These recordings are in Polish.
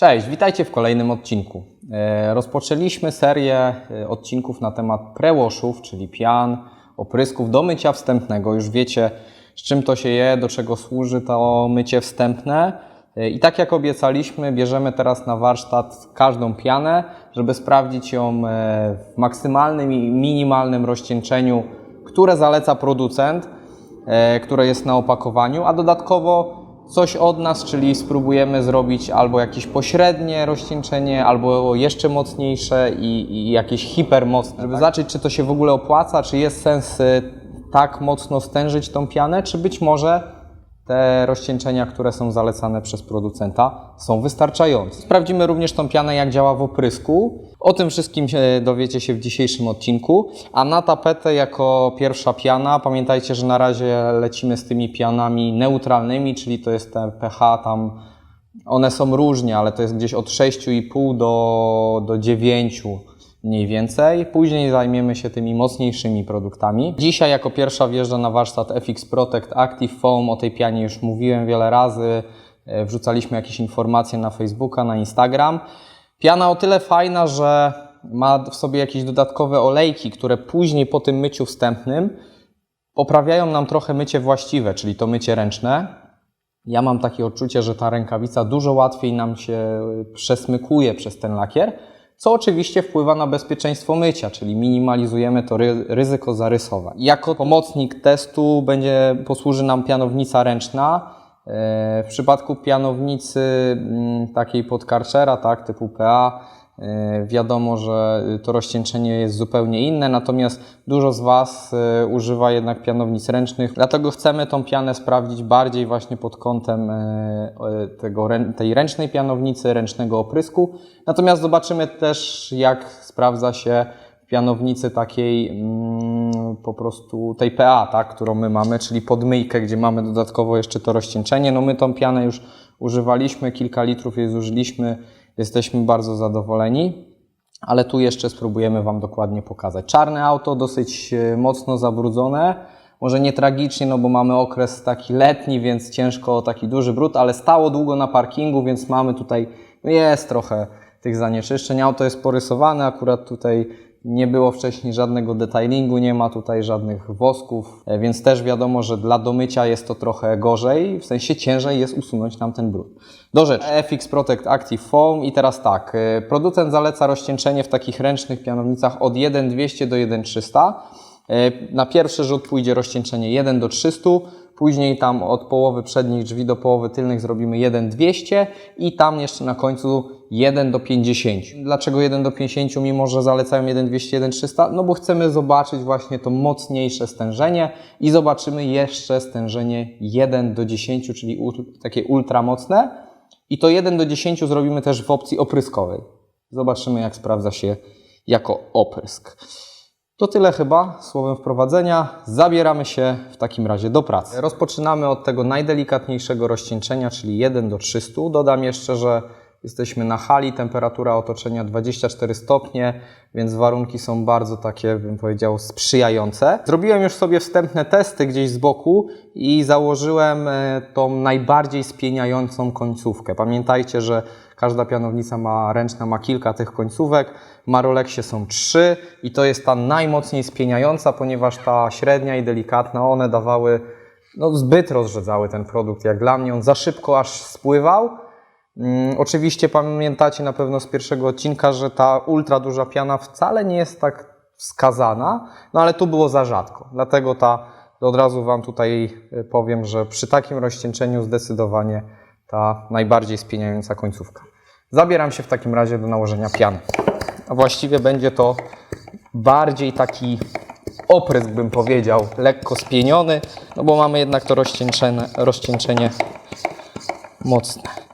Cześć, witajcie w kolejnym odcinku. E, Rozpoczęliśmy serię e, odcinków na temat prewashów, czyli pian, oprysków do mycia wstępnego. Już wiecie, z czym to się je, do czego służy to mycie wstępne. E, I tak jak obiecaliśmy, bierzemy teraz na warsztat każdą pianę, żeby sprawdzić ją w maksymalnym i minimalnym rozcieńczeniu, które zaleca producent, które jest na opakowaniu, a dodatkowo coś od nas, czyli spróbujemy zrobić albo jakieś pośrednie rozcieńczenie, albo jeszcze mocniejsze i, i jakieś hipermocne, żeby zobaczyć, czy to się w ogóle opłaca, czy jest sens y, tak mocno stężyć tą pianę, czy być może te rozcieńczenia, które są zalecane przez producenta, są wystarczające. Sprawdzimy również tą pianę, jak działa w oprysku. O tym wszystkim dowiecie się w dzisiejszym odcinku. A na tapetę jako pierwsza piana, pamiętajcie, że na razie lecimy z tymi pianami neutralnymi, czyli to jest te pH tam, one są różnie, ale to jest gdzieś od 6,5 do, do 9 mniej więcej. Później zajmiemy się tymi mocniejszymi produktami. Dzisiaj jako pierwsza wjeżdża na warsztat FX Protect Active Foam. O tej pianie już mówiłem wiele razy. E, Wrzucaliśmy jakieś informacje na Facebooka, na Instagram. Piana o tyle fajna, że ma w sobie jakieś dodatkowe olejki, które później po tym myciu wstępnym poprawiają nam trochę mycie właściwe, czyli to mycie ręczne. Ja mam takie odczucie, że ta rękawica dużo łatwiej nam się przesmykuje przez ten lakier, co oczywiście wpływa na bezpieczeństwo mycia, czyli minimalizujemy to ry ryzyko zarysowań. Jako pomocnik testu będzie posłuży nam pianownica ręczna. E, W przypadku pianownicy mm, takiej pod Karchera, tak, typu PA, wiadomo, że to rozcieńczenie jest zupełnie inne, natomiast dużo z Was e, używa jednak pianownic ręcznych, dlatego chcemy tą pianę sprawdzić bardziej właśnie pod kątem e, e, tego, tej ręcznej pianownicy, ręcznego oprysku. Natomiast zobaczymy też, jak sprawdza się pianownicy takiej mm, po prostu tej PA, tak, którą my mamy, czyli podmyjkę, gdzie mamy dodatkowo jeszcze to rozcieńczenie. No my tą pianę już używaliśmy, kilka litrów jej zużyliśmy, jesteśmy bardzo zadowoleni. Ale tu jeszcze spróbujemy Wam dokładnie pokazać. Czarne auto, dosyć e, mocno zabrudzone. Może nie tragicznie, no bo mamy okres taki letni, więc ciężko taki duży brud, ale stało długo na parkingu, więc mamy tutaj, no jest trochę tych zanieczyszczeń. Auto jest porysowane, akurat tutaj nie było wcześniej żadnego detailingu, nie ma tutaj żadnych wosków, e, więc też wiadomo, że dla domycia jest to trochę gorzej, w sensie ciężej jest usunąć nam ten brud. Do rzeczy. FX Protect Active Foam i teraz tak, e, producent zaleca rozcieńczenie w takich ręcznych pianownicach od 1,200 do 1,300. E, Na pierwszy rzut pójdzie rozcieńczenie 1 do 300, później tam od połowy przednich drzwi do połowy tylnych zrobimy 1,200 i tam jeszcze na końcu 1 do 50. Dlaczego 1 do 50, mimo że zalecają 1,200, 1,300? No bo chcemy zobaczyć właśnie to mocniejsze stężenie i zobaczymy jeszcze stężenie 1 do 10, czyli takie ultramocne. I to 1 do 10 zrobimy też w opcji opryskowej. Zobaczymy, jak sprawdza się jako oprysk. To tyle chyba słowem wprowadzenia. Zabieramy się w takim razie do pracy. Rozpoczynamy od tego najdelikatniejszego rozcieńczenia, czyli 1 do 300. Dodam jeszcze, że jesteśmy na hali, temperatura otoczenia 24 stopnie, więc warunki są bardzo takie, bym powiedział, sprzyjające. Zrobiłem już sobie wstępne testy gdzieś z boku i założyłem e, tą najbardziej spieniającą końcówkę. Pamiętajcie, że każda pianownica ma ręczna, ma kilka tych końcówek. W Marolexie są trzy i to jest ta najmocniej spieniająca, ponieważ ta średnia i delikatna, one dawały, no zbyt rozrzedzały ten produkt. Jak dla mnie on za szybko aż spływał. Mm, oczywiście pamiętacie na pewno z pierwszego odcinka, że ta ultra duża piana wcale nie jest tak wskazana, no ale tu było za rzadko. Dlatego ta, od razu Wam tutaj y, powiem, że przy takim rozcieńczeniu zdecydowanie ta najbardziej spieniająca końcówka. Zabieram się w takim razie do nałożenia piany. A właściwie będzie to bardziej taki oprysk, bym powiedział, lekko spieniony, no bo mamy jednak to rozcieńczenie, mocne.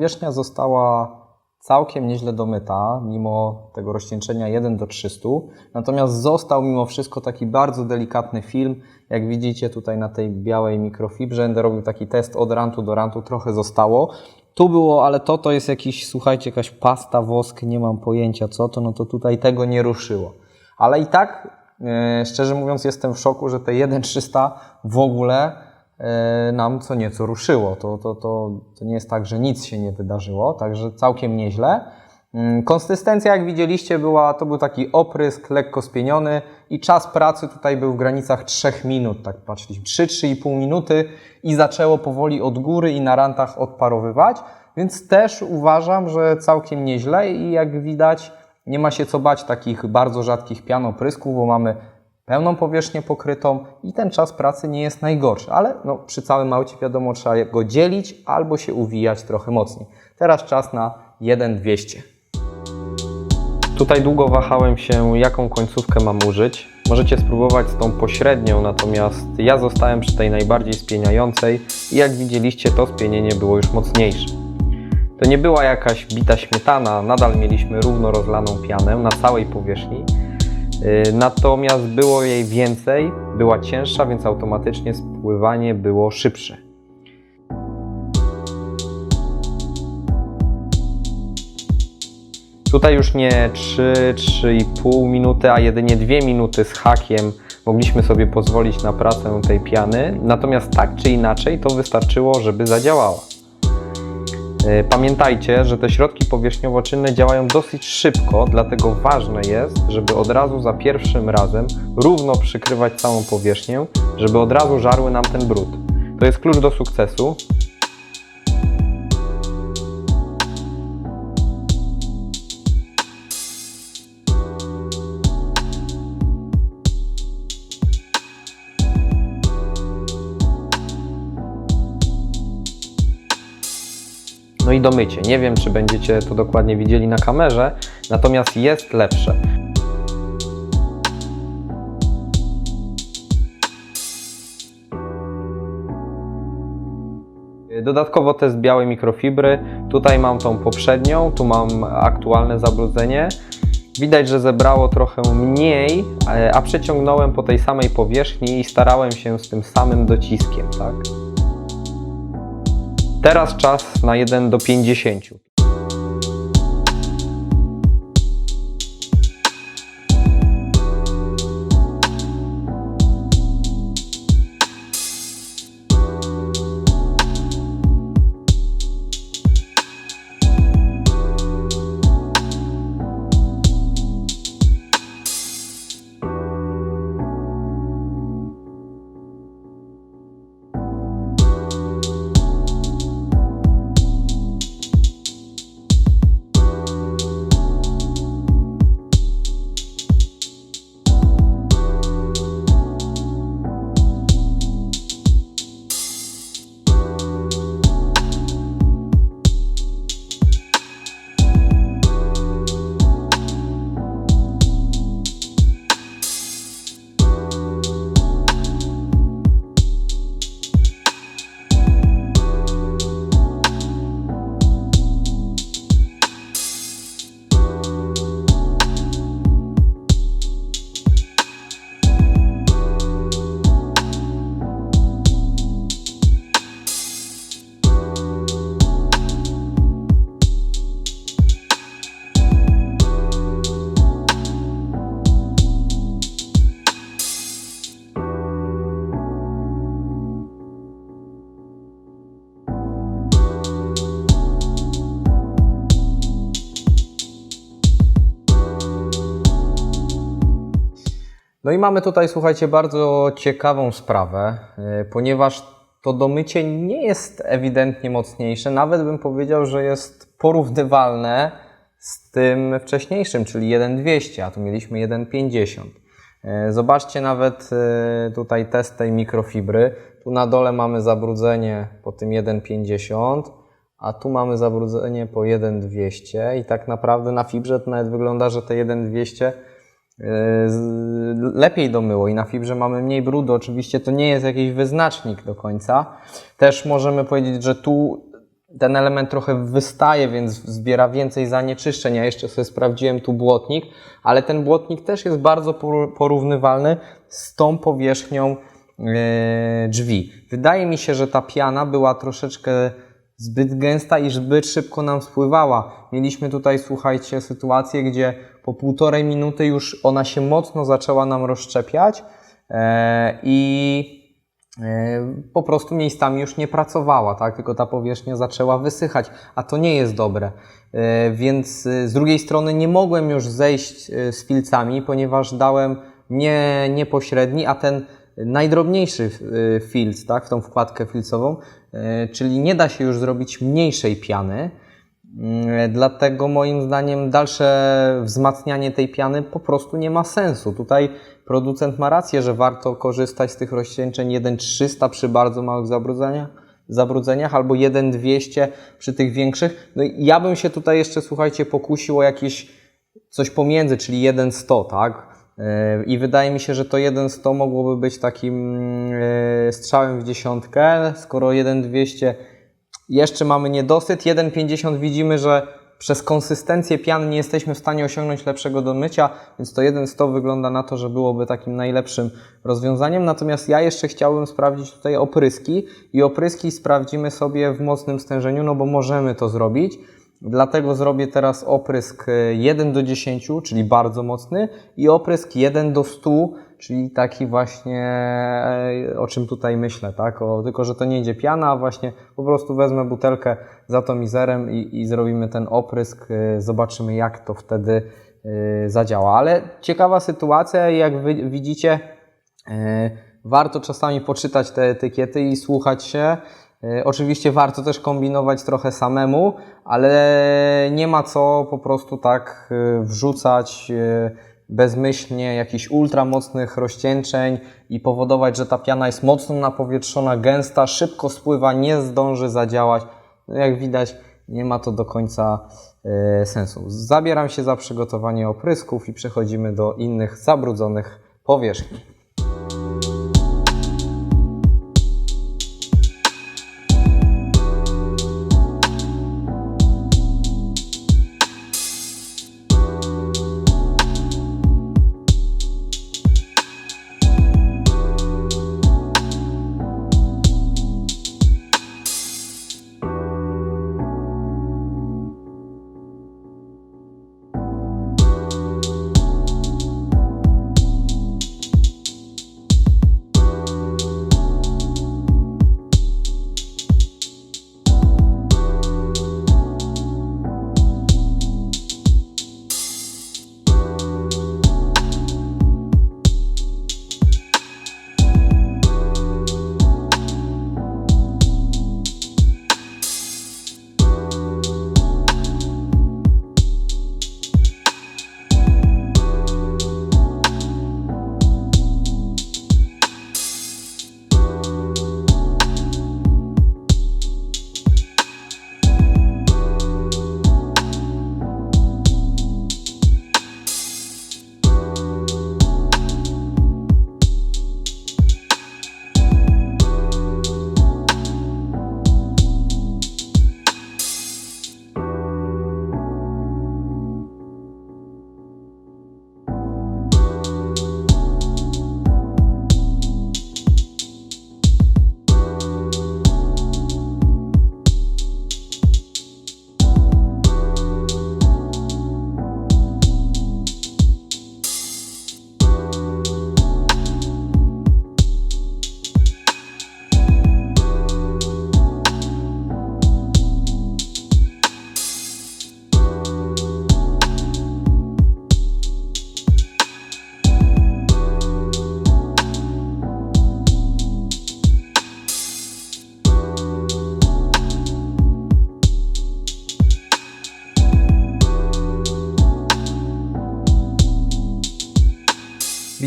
Powierzchnia została całkiem nieźle domyta, mimo tego rozcieńczenia 1 do 300. Natomiast został mimo wszystko taki bardzo delikatny film. Jak widzicie tutaj na tej białej mikrofibrze, będę robił taki test od rantu do rantu, trochę zostało. Tu było, ale to to jest jakiś, słuchajcie, jakaś pasta, wosk, nie mam pojęcia co to, no to tutaj tego nie ruszyło. Ale i tak, e, szczerze mówiąc, jestem w szoku, że te 1.300 w ogóle nam co nieco ruszyło. To, to, to, to nie jest tak, że nic się nie wydarzyło, także całkiem nieźle. Mm, Konsystencja, jak widzieliście, była, to był taki oprysk lekko spieniony i czas pracy tutaj był w granicach 3 minut, tak patrzyliśmy, 3-3,5 minuty i zaczęło powoli od góry i na rantach odparowywać, więc też uważam, że całkiem nieźle i jak widać nie ma się co bać takich bardzo rzadkich pianoprysków, bo mamy pełną powierzchnię pokrytą i ten czas pracy nie jest najgorszy, ale no, przy całym aucie wiadomo trzeba go dzielić albo się uwijać trochę mocniej. Teraz czas na 1.200. Tutaj długo wahałem się, jaką końcówkę mam użyć. Możecie spróbować z tą pośrednią, natomiast ja zostałem przy tej najbardziej spieniającej i jak widzieliście, to spienienie było już mocniejsze. To nie była jakaś bita śmietana, nadal mieliśmy równo rozlaną pianę na całej powierzchni. Yy, Natomiast było jej więcej, była cięższa, więc automatycznie spływanie było szybsze. Tutaj już nie 3-3,5 minuty, a jedynie 2 minuty z hakiem mogliśmy sobie pozwolić na pracę tej piany. Natomiast tak czy inaczej to wystarczyło, żeby zadziałała. E, Pamiętajcie, że te środki powierzchniowo-czynne działają dosyć szybko, dlatego ważne jest, żeby od razu za pierwszym razem równo przykrywać całą powierzchnię, żeby od razu żarły nam ten brud. To jest klucz do sukcesu. No i domycie. Nie wiem, czy będziecie to dokładnie widzieli na kamerze, natomiast jest lepsze. Dodatkowo test białej mikrofibry. Tutaj mam tą poprzednią, tu mam aktualne zabrudzenie. Widać, że zebrało trochę mniej, e, a przeciągnąłem po tej samej powierzchni i starałem się z tym samym dociskiem, tak? Teraz czas na 1 do 50. No i mamy tutaj, słuchajcie, bardzo ciekawą sprawę, yy, ponieważ to domycie nie jest ewidentnie mocniejsze, nawet bym powiedział, że jest porównywalne z tym wcześniejszym, czyli 1.200, a tu mieliśmy 1.50. Yy, Zobaczcie nawet yy, tutaj test tej mikrofibry. Tu na dole mamy zabrudzenie po tym 1.50, a tu mamy zabrudzenie po 1.200 i tak naprawdę na fibrze to nawet wygląda, że te 1.200 z- lepiej domyło i na fibrze mamy mniej brudu. Oczywiście to nie jest jakiś wyznacznik do końca. Też możemy powiedzieć, że tu ten element trochę wystaje, więc zbiera więcej zanieczyszczeń. Ja jeszcze sobie sprawdziłem tu błotnik, ale ten błotnik też jest bardzo por- porównywalny z tą powierzchnią e, drzwi. Wydaje mi się, że ta piana była troszeczkę zbyt gęsta i zbyt szybko nam spływała. Mieliśmy tutaj, słuchajcie, sytuację, gdzie po półtorej minuty już ona się mocno zaczęła nam rozszczepiać e, i e, po prostu miejscami już nie pracowała, tak? tylko ta powierzchnia zaczęła wysychać, a to nie jest dobre. E, Więc z drugiej strony nie mogłem już zejść z filcami, ponieważ dałem nie, nie pośredni, a ten najdrobniejszy filc, tak? w tą wkładkę filcową, czyli nie da się już zrobić mniejszej piany. Mm, Dlatego moim zdaniem dalsze wzmacnianie tej piany po prostu nie ma sensu. Tutaj producent ma rację, że warto korzystać z tych rozcieńczeń 1,300 przy bardzo małych zabrudzeniach, zabrudzeniach albo 1,200 przy tych większych. No ja bym się tutaj jeszcze, słuchajcie, pokusił o jakieś coś pomiędzy, czyli 1,100, tak? Yy, I wydaje mi się, że to 1,100 mogłoby być takim yy, strzałem w dziesiątkę, skoro 1,200 jeszcze mamy niedosyt. 1,50 widzimy, że przez konsystencję pian nie jesteśmy w stanie osiągnąć lepszego do mycia, więc to 1,100 wygląda na to, że byłoby takim najlepszym rozwiązaniem. Natomiast ja jeszcze chciałbym sprawdzić tutaj opryski i opryski sprawdzimy sobie w mocnym stężeniu, no bo możemy to zrobić. Dlatego zrobię teraz oprysk e, 1 do 10, czyli bardzo mocny i oprysk 1 do 100, czyli taki właśnie, e, o czym tutaj myślę, tak? O, tylko, że to nie idzie piana, a właśnie po prostu wezmę butelkę z atomizerem i, i zrobimy ten oprysk, e, zobaczymy jak to wtedy e, zadziała. Ale ciekawa sytuacja, jak wy widzicie, e, warto czasami poczytać te etykiety i słuchać się. E, Oczywiście warto też kombinować trochę samemu, ale nie ma co po prostu tak e, wrzucać e, bezmyślnie jakichś ultramocnych rozcieńczeń i powodować, że ta piana jest mocno napowietrzona, gęsta, szybko spływa, nie zdąży zadziałać. No jak widać, nie ma to do końca sensu. Zabieram się za przygotowanie oprysków i przechodzimy do innych zabrudzonych powierzchni.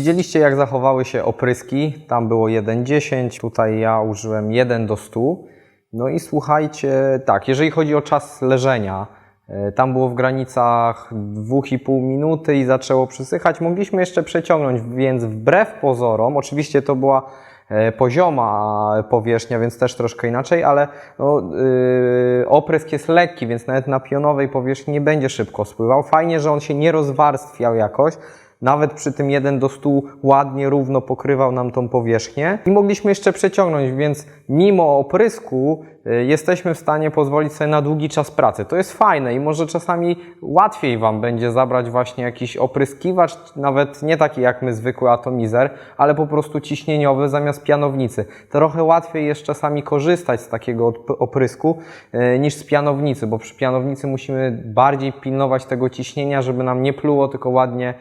Widzieliście, jak zachowały się opryski. Tam było 1,10, tutaj ja użyłem 1 do 100. No i słuchajcie, tak, jeżeli chodzi o czas leżenia, e, tam było w granicach 2,5 minuty i zaczęło przysychać. Mogliśmy jeszcze przeciągnąć, więc wbrew pozorom, oczywiście to była e, pozioma powierzchnia, więc też troszkę inaczej, ale no, yy, oprysk jest lekki, więc nawet na pionowej powierzchni nie będzie szybko spływał. Fajnie, że on się nie rozwarstwiał jakoś, nawet przy tym 1 do 100 ładnie, równo pokrywał nam tą powierzchnię i mogliśmy jeszcze przeciągnąć, więc mimo oprysku y, jesteśmy w stanie pozwolić sobie na długi czas pracy. To jest fajne i może czasami łatwiej Wam będzie zabrać właśnie jakiś opryskiwacz, nawet nie taki jak my zwykły atomizer, ale po prostu ciśnieniowy zamiast pianownicy. Trochę łatwiej jest czasami korzystać z takiego oprysku y, niż z pianownicy, bo przy pianownicy musimy bardziej pilnować tego ciśnienia, żeby nam nie pluło, tylko ładnie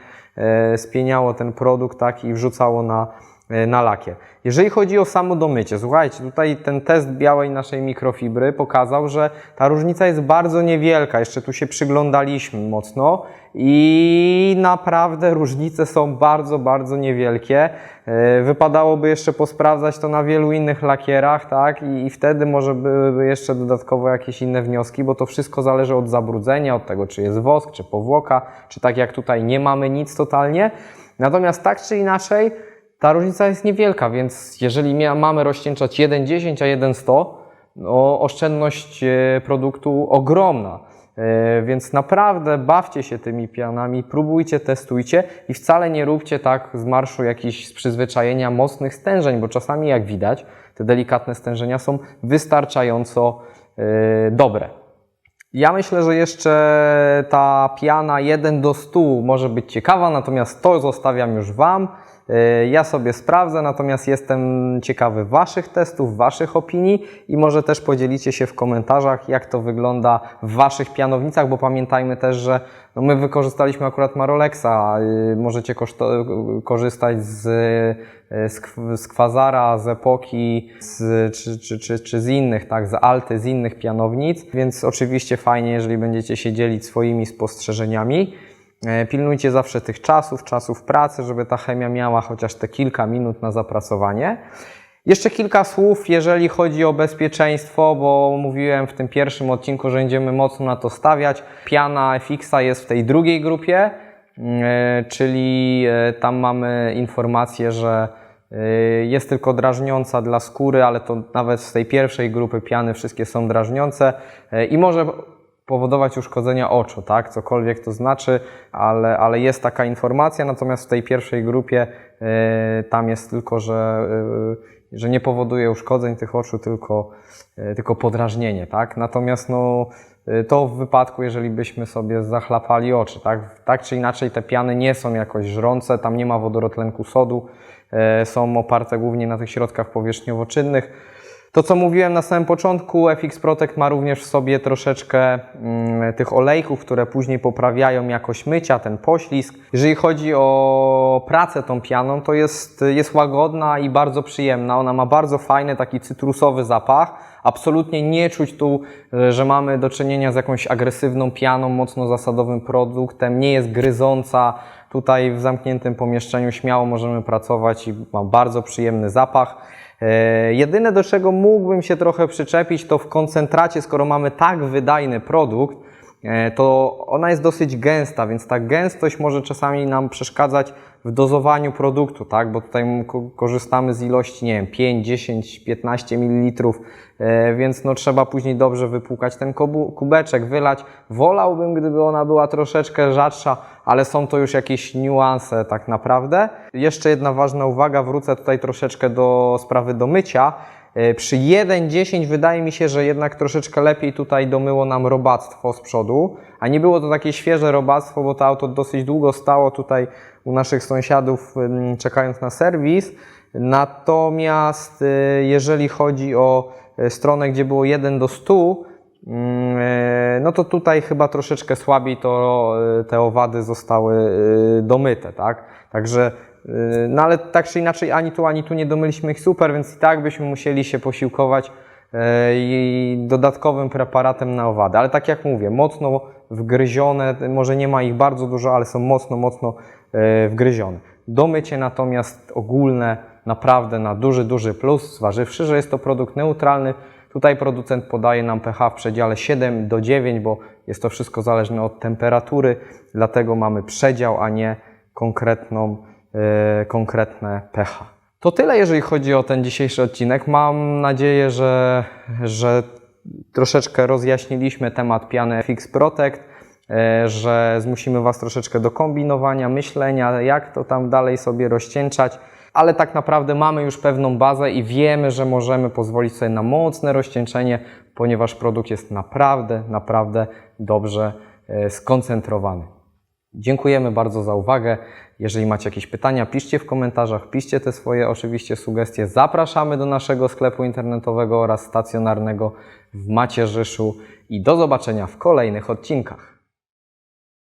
spieniało ten produkt tak, i wrzucało na, e, na lakier. Jeżeli chodzi o samo domycie, słuchajcie, tutaj ten test białej naszej mikrofibry pokazał, że ta różnica jest bardzo niewielka. Jeszcze tu się przyglądaliśmy mocno i naprawdę różnice są bardzo, bardzo niewielkie. E, Wypadałoby jeszcze posprawdzać to na wielu innych lakierach, tak? I wtedy może byłyby jeszcze dodatkowo jakieś inne wnioski, bo to wszystko zależy od zabrudzenia, od tego, czy jest wosk, czy powłoka, czy tak jak tutaj nie mamy nic totalnie. Natomiast tak czy inaczej, ta różnica jest niewielka, więc jeżeli mamy rozcieńczać 1,10 a 1,100, no, oszczędność e, produktu ogromna. E, Więc naprawdę bawcie się tymi pianami, próbujcie, testujcie i wcale nie róbcie tak z marszu jakichś przyzwyczajenia mocnych stężeń, bo czasami jak widać, te delikatne stężenia są wystarczająco e, dobre. Ja myślę, że jeszcze ta piana 1 do 100 może być ciekawa, natomiast to zostawiam już Wam. Yy, Ja sobie sprawdzę, natomiast jestem ciekawy Waszych testów, Waszych opinii i może też podzielicie się w komentarzach, jak to wygląda w Waszych pianownicach, bo pamiętajmy też, że no my wykorzystaliśmy akurat Marolexa, yy, możecie korzystać z, yy, z, kw- z Quasara, z Epoki, z, czy, czy, czy, czy z innych, tak, z Alty, z innych pianownic, więc oczywiście fajnie, jeżeli będziecie się dzielić swoimi spostrzeżeniami. E, Pilnujcie zawsze tych czasów, czasów pracy, żeby ta chemia miała chociaż te kilka minut na zapracowanie. Jeszcze kilka słów, jeżeli chodzi o bezpieczeństwo, bo mówiłem w tym pierwszym odcinku, że będziemy mocno na to stawiać. Piana FX jest w tej drugiej grupie, e, czyli e, tam mamy informację, że jest tylko drażniąca dla skóry, ale to nawet z tej pierwszej grupy piany wszystkie są drażniące i może powodować uszkodzenia oczu, tak? Cokolwiek to znaczy, ale, ale jest taka informacja, natomiast w tej pierwszej grupie y, tam jest tylko, że, y, że nie powoduje uszkodzeń tych oczu, tylko, y, tylko podrażnienie, tak? Natomiast no, to w wypadku, jeżeli byśmy sobie zachlapali oczy, tak? Tak czy inaczej te piany nie są jakoś żrące, tam nie ma wodorotlenku sodu, są oparte głównie na tych środkach powierzchniowo-czynnych. To, co mówiłem na samym początku, FX Protect ma również w sobie troszeczkę mm, tych olejków, które później poprawiają jakość mycia, ten poślizg. Jeżeli chodzi o pracę tą pianą, to jest, jest łagodna i bardzo przyjemna. Ona ma bardzo fajny, taki cytrusowy zapach. Absolutnie nie czuć tu, że mamy do czynienia z jakąś agresywną pianą, mocno zasadowym produktem. Nie jest gryząca. Tutaj w zamkniętym pomieszczeniu śmiało możemy pracować i ma bardzo przyjemny zapach. E, Jedyne do czego mógłbym się trochę przyczepić, to w koncentracie, skoro mamy tak wydajny produkt, to ona jest dosyć gęsta, więc ta gęstość może czasami nam przeszkadzać w dozowaniu produktu, tak? Bo tutaj korzystamy z ilości, nie wiem, 5, 10, 15 ml, e, więc no trzeba później dobrze wypłukać ten kubeczek, wylać. Wolałbym, gdyby ona była troszeczkę rzadsza, ale są to już jakieś niuanse tak naprawdę. Jeszcze jedna ważna uwaga, wrócę tutaj troszeczkę do sprawy do mycia. E, Przy 1.10 wydaje mi się, że jednak troszeczkę lepiej tutaj domyło nam robactwo z przodu, a nie było to takie świeże robactwo, bo to auto dosyć długo stało tutaj u naszych sąsiadów czekając na serwis. Natomiast y, jeżeli chodzi o y, stronę, gdzie było 1 do 100, Mm, e, no to tutaj chyba troszeczkę słabiej to e, te owady zostały e, domyte, tak? Także, e, no ale tak czy inaczej ani tu, ani tu nie domyliśmy ich super, więc i tak byśmy musieli się posiłkować e, i dodatkowym preparatem na owady. Ale tak jak mówię, mocno wgryzione, może nie ma ich bardzo dużo, ale są mocno, mocno e, wgryzione. Domycie natomiast ogólne naprawdę na duży, duży plus, zważywszy, że jest to produkt neutralny, Tutaj producent podaje nam pH w przedziale 7 do 9, bo jest to wszystko zależne od temperatury, dlatego mamy przedział, a nie konkretną, konkretne pH. To tyle, jeżeli chodzi o ten dzisiejszy odcinek. Mam nadzieję, że, że troszeczkę rozjaśniliśmy temat piany Fix Protect, e, że zmusimy Was troszeczkę do kombinowania, myślenia, jak to tam dalej sobie rozcieńczać. Ale tak naprawdę mamy już pewną bazę i wiemy, że możemy pozwolić sobie na mocne rozcieńczenie, ponieważ produkt jest naprawdę, naprawdę dobrze e, skoncentrowany. Dziękujemy bardzo za uwagę. Jeżeli macie jakieś pytania, piszcie w komentarzach, piszcie te swoje oczywiście sugestie. Zapraszamy do naszego sklepu internetowego oraz stacjonarnego w Macierzyszu i do zobaczenia w kolejnych odcinkach.